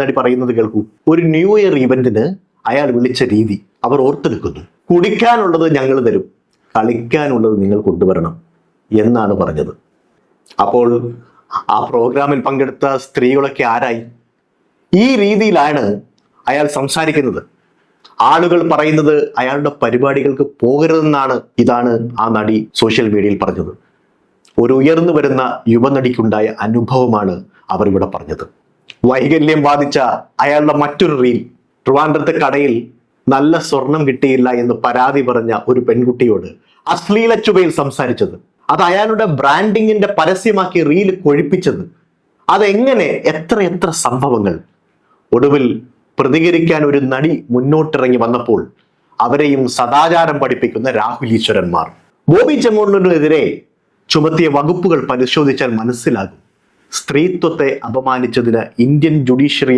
നടി പറയുന്നത് കേൾക്കൂ. ഒരു ന്യൂ ഇയർ ഇവന്റിന് അയാൾ വിളിച്ച രീതി അവർ ഓർത്തെടുക്കുന്നു കുടിക്കാനുള്ളത് ഞങ്ങൾ തരും. കളിക്കാനുള്ളത് നിങ്ങൾ കൊണ്ടുവരണം എന്നാണ് പറഞ്ഞത്. അപ്പോൾ ആ പ്രോഗ്രാമിൽ പങ്കെടുത്ത സ്ത്രീകളൊക്കെ ആരായി? ഈ രീതിയിലാണ് അയാൾ സംസാരിക്കുന്നത്. ആളുകൾ പറയുന്നത് അയാളുടെ പരിപാടികൾക്ക് പോകരുതെന്നാണ് ഇതാണ് ആ നടി സോഷ്യൽ മീഡിയയിൽ പറഞ്ഞത്. ഒരു ഉയർന്നു വരുന്ന യുവനടിക്കുണ്ടായ അനുഭവമാണ് അവർ ഇവിടെ പറഞ്ഞത്. വൈകല്യം ബാധിച്ച അയാളുടെ മറ്റൊരു റീൽ ട്രിവാൻഡ്രത്തെ കടയിൽ നല്ല സ്വർണം കിട്ടിയില്ല എന്ന് പരാതി പറഞ്ഞ ഒരു പെൺകുട്ടിയോട് അശ്ലീല ചുവയിൽ സംസാരിച്ചത്. അത് അയാളുടെ ബ്രാൻഡിങ്ങിന്റെ പരസ്യമാക്കി റീൽ കൊഴിപ്പിച്ചത്. അതെങ്ങനെ? എത്ര എത്ര സംഭവങ്ങൾ. ഒടുവിൽ പ്രതികരിക്കാൻ ഒരു നടി മുന്നോട്ടിറങ്ങി വന്നപ്പോൾ അവരെയും സദാചാരം പഠിപ്പിക്കുന്ന രാഹുൽ ഈശ്വരന്മാർ. ബോബി ചെമ്മോണിനെതിരെ ചുമത്തിയ വകുപ്പുകൾ പരിശോധിച്ചാൽ മനസ്സിലാകും. സ്ത്രീത്വത്തെ അപമാനിച്ചതിന് ഇന്ത്യൻ ജുഡീഷ്യറി